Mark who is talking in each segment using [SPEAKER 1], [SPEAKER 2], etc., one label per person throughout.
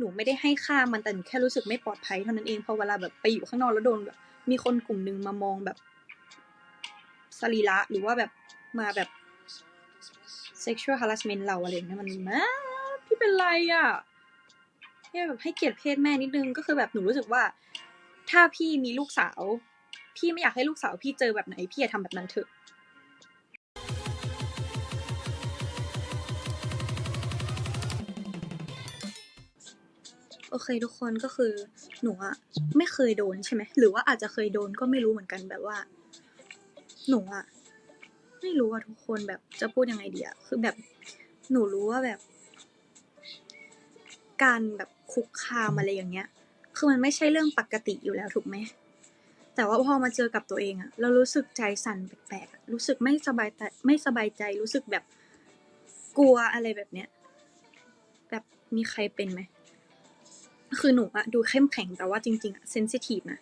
[SPEAKER 1] หนูไม่ได้ให้ค่ามันแต่หนูแค่รู้สึกไม่ปลอดภัยเท่านั้นเองพอเวลาแบบไปอยู่ข้างนอกแล้วโดนแบบมีคนกลุ่มหนึ่งมามองแบบสรีระหรือว่าแบบมาแบบ sexual harassment เราอะไรเงี้ยมันมาพี่เป็นไรอะแค่แบบให้เกียรติเพศแม่นิดนึงก็คือแบบหนูรู้สึกว่า ถ้าพี่มีลูกสาว พี่ไม่อยากให้ลูกสาวพี่เจอแบบไหนพี่อย่าทำแบบนั้นเถอะ โอเคทุกคนก็คือหนูอะไม่เคยโดนใช่ไหมหรือว่าอาจจะเคยโดนก็ไม่รู้เหมือนกันแบบว่า หนูอะไม่รู้อะทุกคนแบบจะพูดยังไงดีอะคือแบบหนูรู้ว่าแบบ การแบบคุกคามอะไรอย่างเงี้ย คือมันไม่ใช่เรื่องปกติอยู่แล้วถูกไหมแต่ว่าพอมาเจอกับตัวเองอะเรารู้สึกใจสั่นแปลกๆรู้สึกไม่สบายใจไม่สบายใจรู้สึกแบบกลัวอะไรแบบเนี้ยแบบมีใครเป็นไหม คือหนูอะดูเข้มแข็งแต่ว่าจริง ๆอะเซนซิทีฟนะ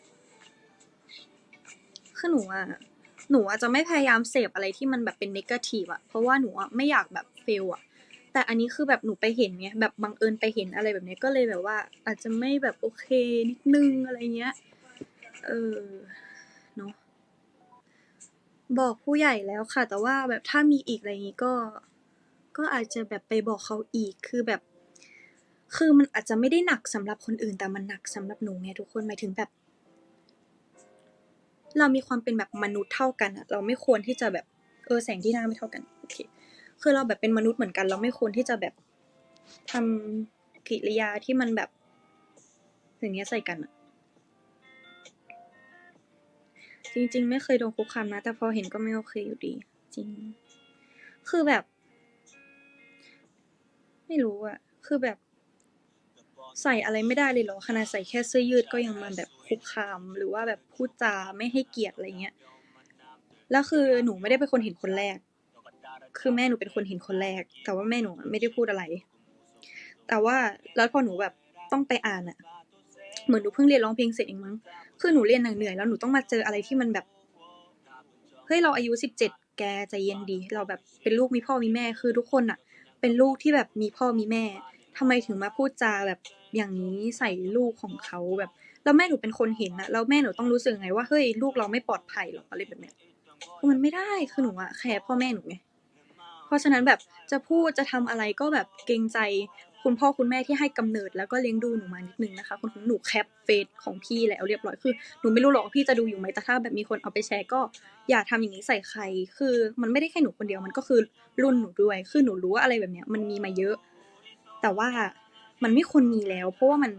[SPEAKER 1] คือหนูอะหนูอะจะไม่พยายามเสพอะไรที่มันแบบเป็นนกาทีฟอะเพราะว่าหนูอะไม่อยากแบบเฟลอะแต่อันนี้คือแบบหนูไปเห็นไงแบบบังเอิญไปเห็นอะไรแบบเนี้ยก็เลยแบบว่า อาจจะไม่แบบโอเคนิดนึงอะไรเงี้ย เออเนาะบอกผู้ใหญ่แล้วค่ะ แต่ว่าแบบถ้ามีอีกอะไรอย่างงี้ก็ ก็อาจจะแบบไปบอกเขาอีกคือแบบ คือมันอาจจะไม่ได้หนักสำหรับคนอื่น แต่มันหนักสำหรับหนูไงทุกคนหมายถึงแบบ เรามีความเป็นแบบมนุษย์เท่ากันอะเราไม่ควรที่จะแบบเออแสงที่หน้าไม่เท่ากันโอเคคือเราแบบเป็นมนุษย์เหมือนกัน เราไม่ควรที่จะแบบทำกิริยาที่มันแบบอย่างเงี้ยใส่กันอะจริง ๆ ไม่เคยโดนคุกคามนะ แต่พอเห็นก็ไม่โอเคอยู่ดี จริง คือแบบ ไม่รู้อะคือแบบ ใส่อะไรไม่ได้เลยเหรอขนาดใส่แค่เสื้อยืดก็ยังมาแบบคุกคาม หรือว่าแบบพูดจาไม่ให้เกียรติอะไรเงี้ยแล้วคือหนูไม่ได้เป็นคนเห็นคนแรก คือแม่หนูเป็นคนเห็นคนแรก แต่ว่าแม่หนูไม่ได้พูดอะไร แต่ว่าแล้วพอหนูแบบต้องไปอ่านอะเหมือนหนูเพิ่งเรียนร้องเพลงเสร็จเองมั้ง คือหนูเรียนเหนื่อยแล้วหนูต้องมาเจออะไรที่มันแบบ เฮ้ยเราอายุสิบเจ็ดแกใจเย็นดี เราแบบเป็นลูกมีพ่อมีแม่ คือทุกคนอะเป็นลูกที่แบบมีพ่อมีแม่ทำไมถึงมาพูดจาแบบ อย่างนี้ใส่ลูกของเขาแบบแล้วแม่หนูเป็นคนเห็นอะแล้วแม่หนูต้องรู้สึกไงว่าเฮ้ยลูกเราไม่ปลอดภัยหรออะไรแบบเนี้ยคือมันไม่ได้คือหนูอะแคร์พ่อแม่หนูไงเพราะฉะนั้นแบบจะพูดจะทำอะไรก็แบบเกรงใจคุณพ่อคุณแม่ที่ให้กำเนิดแล้วก็เลี้ยงดูหนูมานิดนึงนะคะคุณหนูแคปเฟซของพี่แล้วเรียบร้อยคือหนูไม่รู้หรอกว่าพี่จะดูอยู่ไหมแต่ถ้าแบบมีคนเอาไปแชร์ก็อย่าทำอย่างนี้ใส่ใคร คือมันไม่ได้แค่หนูคนเดียวมันก็คือรุ่นหนูด้วย คือหนูรู้ว่าอะไรแบบเนี้ยมันมีมาเยอะ แต่ว่า มันไม่ควรมีแล้ว เพราะว่ามัน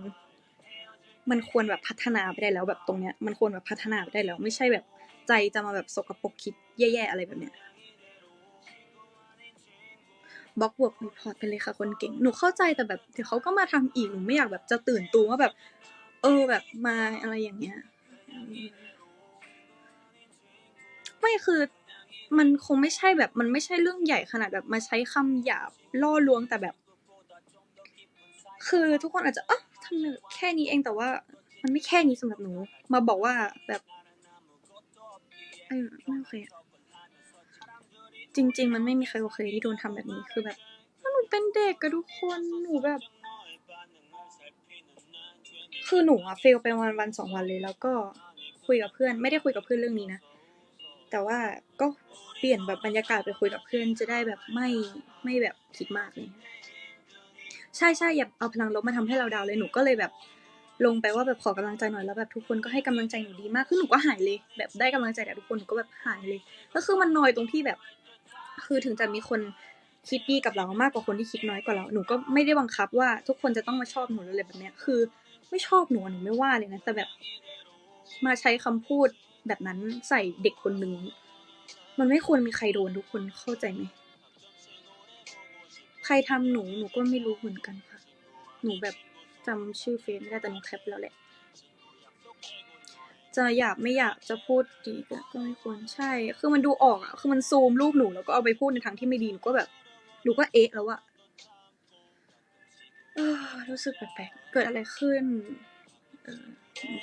[SPEAKER 1] มันควรแบบพัฒนาไปได้แล้วแบบตรงเนี้ยมันควรแบบพัฒนาไปได้แล้ว ไม่ใช่แบบใจจะมาแบบสกปรกคิดแย่ๆอะไรแบบเนี้ยบล็อกบวกรีพอร์ตไปเลยค่ะคนเก่ง หนูเข้าใจแต่แบบเดี๋ยวเขาก็มาทำอีกหนูไม่อยากแบบจะตื่นตัวว่าแบบ เออแบบมาอะไรอย่างเงี้ยไม่คือมันคงไม่ใช่แบบมันไม่ใช่เรื่องใหญ่ขนาดแบบมาใช้คำหยาบล่อลวงแต่แบบ คือทุกคนอาจจะเออทำไมแค่นี้เองแต่ว่า มันไม่แค่นี้สำหรับหนู มาบอกว่าแบบเออไม่โอเคจริง ๆ มันไม่มีใครโอเคที่โดนทำแบบนี้คือแบบหนูเป็นเด็กกับทุกคนหนูแบบ คือหนูอะเฟลไปวันวันสองวันเลย แล้วก็คุยกับเพื่อน ไม่ได้คุยกับเพื่อนเรื่องนี้นะแต่ว่าก็เปลี่ยนแบบบรรยากาศไปคุยกับเพื่อนจะได้แบบไม่ไม่แบบคิดมากเลย ใช่ใช่อย่าเอาพลังลบมาทำให้เราดาวเลยหนูก็เลยแบบลงไปว่าแบบขอกำลังใจหน่อยแล้วแบบทุกคนก็ให้กำลังใจหนูดีมากคือหนูก็หายเลย แบบได้กำลังใจจากทุกคนหนูก็แบบหายเลยก็คือมันนอยตรงที่แบบ คือถึงจะมีคนคิดดีกับเรามากกว่าคนที่คิดน้อยกว่าเราหนูก็ไม่ได้บังคับว่าทุกคนจะต้องมาชอบหนูอะไรแบบเนี้ยคือ ไม่ชอบหนูหนูไม่ว่าเลยนะแต่แบบมาใช้คำพูดแบบนั้นใส่เด็กคนหนึ่งมันไม่ควรมีใครโดนทุกคนเข้าใจไหม ครทำหนูหนูก็ไม่รู้เหมือนกันค่ะ หนูแบบจำชื่อเฟซไม่ได้แต่หนูแคปแล้วแหละ จะอยากไม่อยากจะพูดดีก็ไม่ควรใช่ คือมันดูออกอะคือมันซูมรูปหนูแล้วก็เอาไปพูดในทางที่ไม่ดีหนูก็แบบหนูก็เอ๊ะแล้วอะรู้สึกแปลกๆ เกิดอะไรขึ้น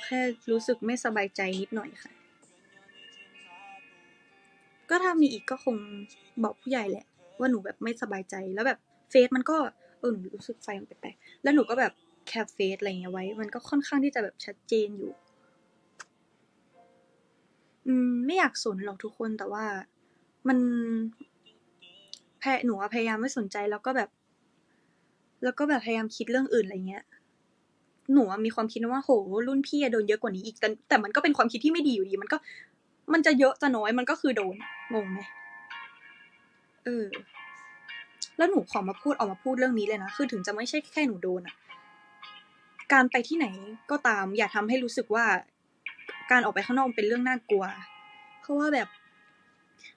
[SPEAKER 1] แค่รู้สึกไม่สบายใจนิดหน่อยค่ะ ก็ถ้ามีอีกก็คงบอกผู้ใหญ่แหละ ว่าหนูแบบไม่สบายใจแล้วแบบ เฟซมันก็เออหนูรู้สึกไฟมันแปลกๆแล้วหนูก็แบบแคปเฟสอะไรเงี้ยไว้ มันก็ค่อนข้างที่จะแบบชัดเจนอยู่ อืม ไม่อยากสนหรอกทุกคนแต่ว่ามันแพหนูพยายามไม่สนใจแล้วก็แบบ แล้วก็แบบพยายามคิดเรื่องอื่นอะไรเงี้ย หนูมีความคิดว่าโห รุ่นพี่โดนเยอะกว่านี้อีก แต่แต่มันก็เป็นความคิดที่ไม่ดีอยู่ดี มันก็ มันจะเยอะจะน้อยมันก็คือโดนงงไหมเออ แล้วหนูขอมาพูดออกมาพูดเรื่องนี้เลยนะ คือถึงจะไม่ใช่แค่หนูโดนอะการไปที่ไหนก็ตาม อย่าทำให้รู้สึกว่าการออกไปข้างนอกเป็นเรื่องน่ากลัว เพราะว่าแบบ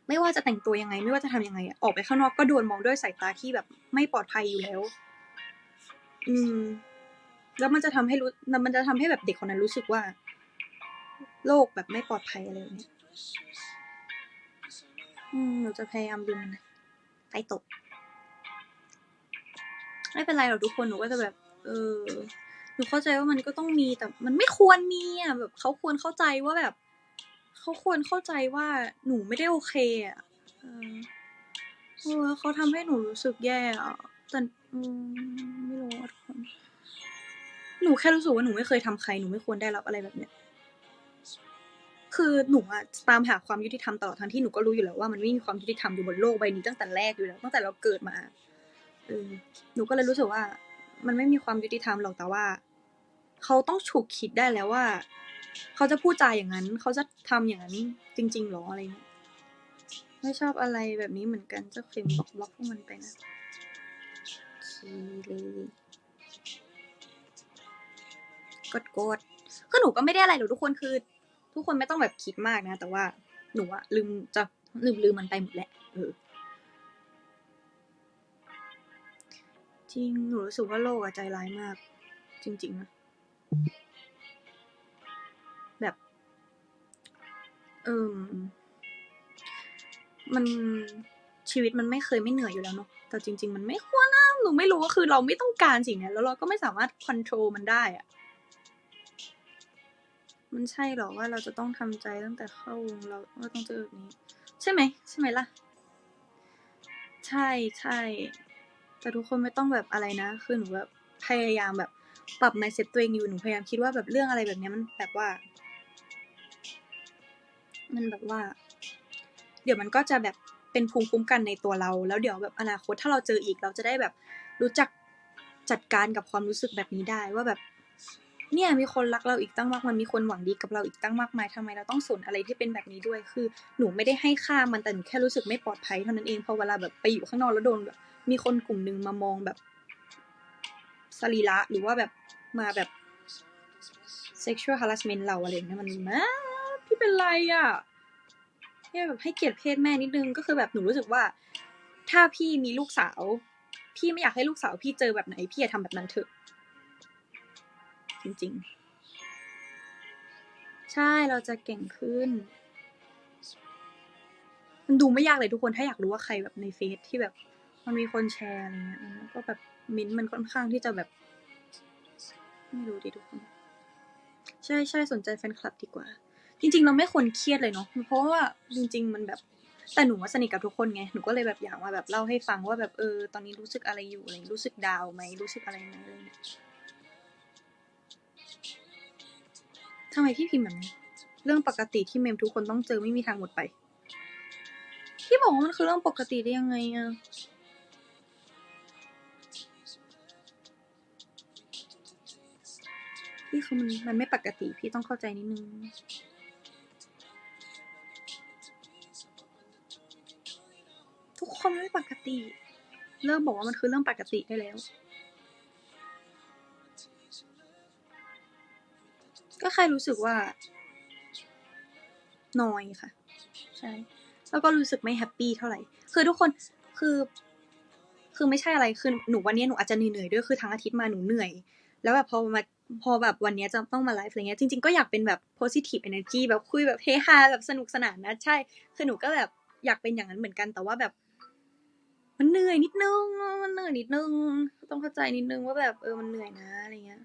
[SPEAKER 1] ไม่ว่าจะแต่งตัวยังไง ไม่ว่าจะทำยังไง ออกไปข้างนอกก็โดนมองด้วยสายตาที่แบบไม่ปลอดภัยอยู่แล้ว อืม แล้วมันจะทำให้รู้ มันจะทำให้แบบเด็กคนนั้นรู้สึกว่า โลกแบบไม่ปลอดภัยอะไรแบบนี้อืม หนูจะพยายามดูมันะไปตก ไม่เป็นไรหรอกทุกคนหนูก็จะแบบ เออหนูเข้าใจว่ามันก็ต้องมีแต่มันไม่ควรมีอะแบบเขาควรเข้าใจว่าแบบเขาควรเข้าใจว่าหนูไม่ได้โอเคอะเออเขาทำให้หนูรู้สึกแย่อะแต่อืมไม่รู้อะทุกคนหนูแค่รู้สึกว่าหนูไม่เคยทำใครหนูไม่ควรได้รับอะไรแบบเนี้ยคือหนูอะตามหาความยุติธรรมตลอดทั้งที่หนูก็รู้อยู่แล้วว่ามันไม่มีความยุติธรรมอยู่บนโลกใบนี้ตั้งแต่แรกอยู่แล้วตั้งแต่เราเกิดมา เออหนูก็เลยรู้สึกว่า มันไม่มีความยุติธรรมหรอกแต่ว่า เขาต้องฉุกคิดได้แล้วว่า เขาจะพูดจาอย่างนั้น เขาจะทำอย่างนั้นจริงๆหรออะไรเงี้ยไม่ชอบอะไรแบบนี้เหมือนกันจะเข็มบล็อกบล็อกพวกมันไปนะคีเลยกดกดคือหนูก็ไม่ได้อะไรหรอกทุกคนคือ ทุกคนไม่ต้องแบบคิดมากนะ แต่ว่าหนูอะลืมจะลืมลืมมันไปหมดแหละเออ จริง หนูรู้สึกว่าโลกอะใจร้ายมาก จริงๆนะแบบ เออมันชีวิตมันไม่เคยไม่เหนื่อยอยู่แล้วเนาะ แต่จริง ๆ มันไม่ควรนะหนูไม่รู้ว่าคือเราไม่ต้องการสิ่งเนี้ยแล้วเราก็ไม่สามารถควบคุมมันได้อะมันใช่หรอว่าเราจะต้องทำใจตั้งแต่เข้าวงเราว่าต้องเจอแบบนี้ ใช่ไหม ใช่ไหมล่ะ ใช่ใช่ แต่ทุกคนไม่ต้องแบบอะไรนะ คือหนูแบบพยายามแบบปรับ mindset ตัวเองอยู่ หนูพยายามคิดว่าแบบเรื่องอะไรแบบนี้มันแบบว่า มันแบบว่า เดี๋ยวมันก็จะแบบเป็นภูมิคุ้มกันในตัวเรา แล้วเดี๋ยวแบบอนาคตถ้าเราเจออีกเราจะได้แบบรู้จักจัดการกับความรู้สึกแบบนี้ได้ว่าแบบ เนี่ยมีคนรักเราอีกตั้งมากมายมีคนหวังดีกับเราอีกตั้งมากมายทำไมเราต้องสนอะไรที่เป็นแบบนี้ด้วย คือ หนูไม่ได้ให้ค่ามันแต่หนูแค่รู้สึกไม่ปลอดภัยเท่านั้นเองพอเวลาแบบไปอยู่ข้างนอกแล้วโดนแบบ มีคนกลุ่มหนึ่งมามองแบบสรีระหรือว่าแบบมาแบบ sexual harassment เราอะไรเงี้ยมันมาพี่เป็นไรอะแค่แบบให้เกียรติเพศแม่นิดนึงก็คือแบบหนูรู้สึกว่า ถ้าพี่มีลูกสาว พี่ไม่อยากให้ลูกสาวพี่เจอแบบไหนพี่อย่าทำแบบนั้นเถอะ จริงๆ ใช่เราจะเก่งขึ้น มันดูไม่ยากเลยทุกคนถ้าอยากรู้ว่าใครแบบในเฟซที่แบบ มันมีคนแชร์อะไรเงี้ยมันก็แบบมิ้นท์มันค่อนข้างที่จะแบบ ไม่รู้ดิทุกคน ใช่ใช่สนใจแฟนคลับดีกว่า จริง ๆ เราไม่ควรเครียดเลยเนาะเพราะว่าจริง ๆ มันแบบแต่หนูว่าสนิทกับทุกคนไง หนูก็เลยแบบอยากมาแบบเล่าให้ฟังว่าแบบเออ ตอนนี้รู้สึกอะไรอยู่อะไรรู้สึกดาวไหมรู้สึกอะไรไหมอะไรเงี้ยทำไมพี่พิมพ์แบบนี้ เรื่องปกติที่เมมทุกคนต้องเจอไม่มีทางหมดไป พี่บอกว่ามันคือเรื่องปกติได้ยังไงอะ พี่คือมันมันไม่ปกติพี่ต้องเข้าใจนิดนึงทุกคนไม่ปกติเลิกบอกว่ามันคือเรื่องปกติได้แล้ว ก็แค่รู้สึกว่านอยค่ะ ใช่ แล้วก็รู้สึกไม่แฮปปี้เท่าไหร่ คือทุกคน คือ คือไม่ใช่อะไร คือหนูวันนี้หนูอาจจะเหนื่อยด้วย คือทั้งอาทิตย์มาหนูเหนื่อย แล้วแบบพอมา พอแบบวันนี้จะต้องมาไลฟ์อะไรเงี้ยจริง ๆ ก็อยากเป็นแบบ positive energy แบบคุยแบบเฮฮาแบบสนุกสนานนะใช่คือหนูก็แบบอยากเป็นอย่างนั้นเหมือนกันแต่ว่าแบบ มันเหนื่อยนิดนึงมันเหนื่อยนิดนึง ต้องเข้าใจนิดนึงว่าแบบเออมันเหนื่อยนะอะไรเงี้ย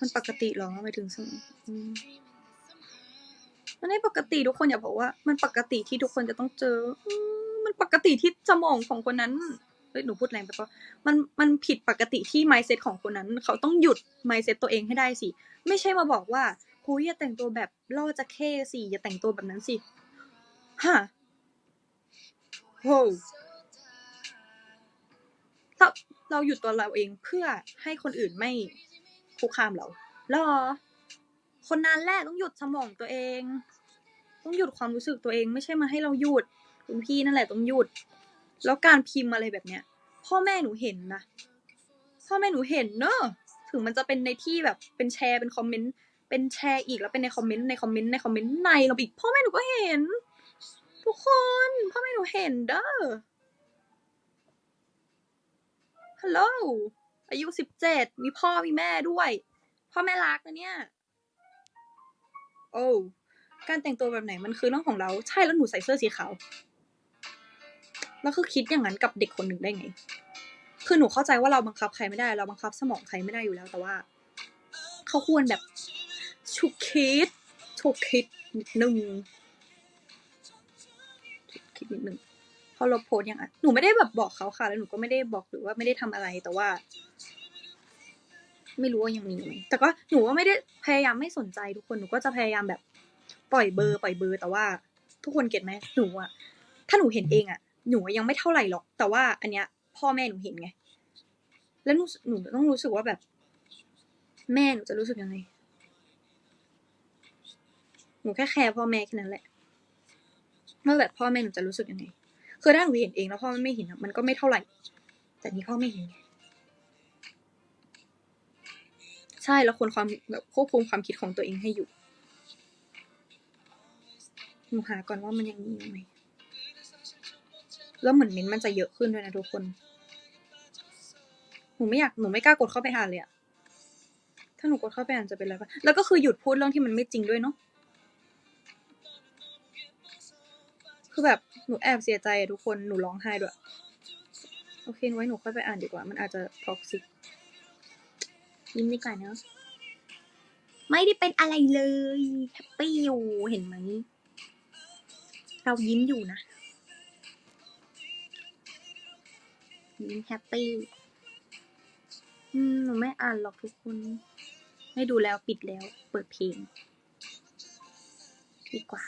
[SPEAKER 1] มันปกติหรอหมายถึงสมมันไม่ปกติทุกคนอย่าบอกว่า มันปกติที่ทุกคนจะต้องเจอมมันปกติที่สมองของคนนั้น เฮ้ยหนูพูดแรงไปปะมันมันผิดปกติที่ mindset ของคนนั้น เขาต้องหยุด mindset ตัวเองให้ได้สิ ไม่ใช่มาบอกว่าคุยอย่าแต่งตัวแบบล่อจะเข้สิอย่าแต่งตัวแบบนั้นสิฮะโว้วเราเราหยุดตัวเราเองเพื่อให้คนอื่นไม่คุกคามเราหรอ คนนั้นแหละต้องหยุดสมองตัวเอง ต้องหยุดความรู้สึกตัวเอง ไม่ใช่มาให้เราหยุดคุณพี่นั่นแหละต้องหยุด แล้วการพิมพ์อะไรแบบเนี้ย พ่อแม่หนูเห็นนะ พ่อแม่หนูเห็นเนอะถึงมันจะเป็นในที่แบบเป็นแชร์เป็นคอมเมนต์เป็นแชร์อีกแล้วเป็นในคอมเมนต์ในคอมเมนต์ในคอมเมนต์ในเราอีกพ่อแม่หนูก็เห็น ทุกคนพ่อแม่หนูเห็นเด้อฮัลโหลอายุสิบเจ็ดมีพ่อมีแม่ด้วย พ่อแม่รักนะเนี่ย โอ้การแต่งตัวแบบไหนมันคือเรื่องของเรา ใช่แล้วหนูใส่เสื้อสีขาว แล้วคือคิดอย่างนั้นกับเด็กคนหนึ่งได้ไง คือหนูเข้าใจว่าเราบังคับใครไม่ได้ เราบังคับสมองใครไม่ได้อยู่แล้วแต่ว่า เขาควรแบบฉุกคิดฉุกคิดนิดนึงฉุกคิดนิดนึงพอเราโพสอย่างอะหนูไม่ได้แบบบอกเขาค่ะ แล้วหนูก็ไม่ได้บอกหรือว่าไม่ได้ทำอะไรแต่ว่า ไม่รู้ว่ายังมีอยู่ไหมแต่ก็หนูก็ไม่ได้พยายามไม่สนใจทุกคนหนูก็จะพยายามแบบ ปล่อยเบอร์ ปล่อยเบอร์ แต่ว่า ทุกคนเก็ตไหมหนูอะถ้าหนูเห็นเองอะ หนูยังไม่เท่าไหร่หรอก แต่ว่าอันเนี้ย พ่อแม่หนูเห็นไง แล้วหนูหนูต้องรู้สึกว่าแบบ แม่หนูจะรู้สึกยังไง หนูแค่แคร์พ่อแม่แค่นั้นแหละว่าแบบพ่อแม่หนูจะรู้สึกยังไง คือถ้าหนูเห็นเองแล้วพ่อไม่เห็นอะมันก็ไม่เท่าไหร่ แต่นี่พ่อไม่เห็นไงใช่แล้วคนความแบบควบคุมความคิดของตัวเองให้อยู่ หนูหาก่อนว่ามันยังมีอยู่ไหม แล้วเหมือนม้นมันจะเยอะขึ้นด้วยนะทุกคน หนูไม่อยาก หนูไม่กล้ากดเข้าไปอ่านเลยอะถ้าหนูกดเข้าไปอ่านจะเป็นอะไรปะแล้วก็คือหยุดพูดเรื่องที่มันไม่จริงด้วยเนาะ คือแบบหนูแอบเสียใจอะทุกคน หนูร้องไห้ด้วย โอเคไว้หนูค่อยไปอ่านดีกว่า มันอาจจะท็อกซิกยิ้มดีกว่าเนอะไม่ได้เป็นอะไรเลยแฮปปี้อยู่เห็นไหมเรายิ้มอยู่นะ ยิ้มแฮปปี้อืมหนูไม่อ่านหรอกทุกคน ไม่ดูแล้วปิดแล้ว เปิดเพลง ดีกว่า